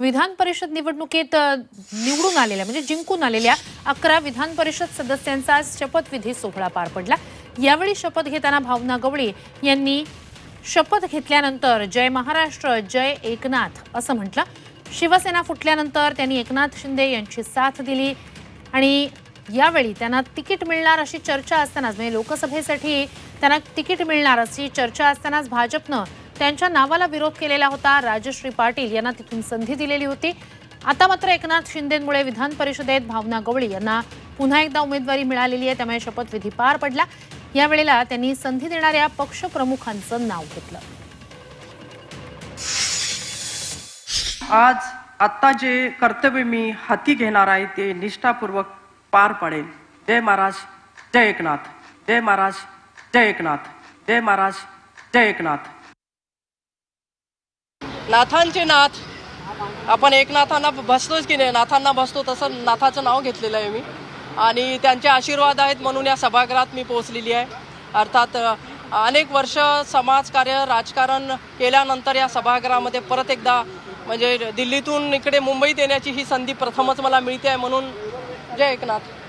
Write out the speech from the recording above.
विधान परिषद निवडणुकीत निवडून आलेल्या म्हणजे जिंकून आलेल्या अकरा विधान परिषद सदस्यांचा आज शपथविधी सोहळा पार पडला. यावेळी शपथ घेताना भावना गवळी यांनी शपथ घेतल्यानंतर जय महाराष्ट्र जय एकनाथ असं म्हटलं. शिवसेना फुटल्यानंतर त्यांनी एकनाथ शिंदे यांची साथ दिली आणि यावेळी त्यांना तिकीट मिळणार अशी चर्चा असतानाच म्हणजे लोकसभेसाठी त्यांना तिकीट मिळणार अशी चर्चा असतानाच भाजपनं त्यांच्या नावाला विरोध केलेला होता. राजश्री पाटील यांना तिथून संधी दिलेली होती. आता मात्र एकनाथ शिंदेमुळे विधान परिषदेत भावना गवळी यांना पुन्हा एकदा उमेदवारी मिळालेली आहे. त्यामुळे शपथविधी पार पडला. यावेळेला त्यांनी संधी देणाऱ्या पक्षप्रमुखांचं नाव घेतलं. आज आत्ता जे कर्तव्य मी हाती घेणार आहे ते निष्ठापूर्वक पार पडेल. जय महाराज जय एकनाथ. जय महाराज जय एकनाथ. जय महाराज जय एकनाथ. नाथांचे नाथ. आपण एकनाथांना बसतोच की नाही? नाथांना बसतो तसं नाथाचं नाव घेतलेलं आहे मी. आणि त्यांचे आशीर्वाद आहेत म्हणून या सभागृहात मी पोहोचलेली आहे. अर्थात अनेक वर्ष समाजकार्य राजकारण केल्यानंतर या सभागृहामध्ये परत एकदा म्हणजे दिल्लीतून इकडे मुंबईत येण्याची ही संधी प्रथमच मला मिळते आहे म्हणून जय एकनाथ.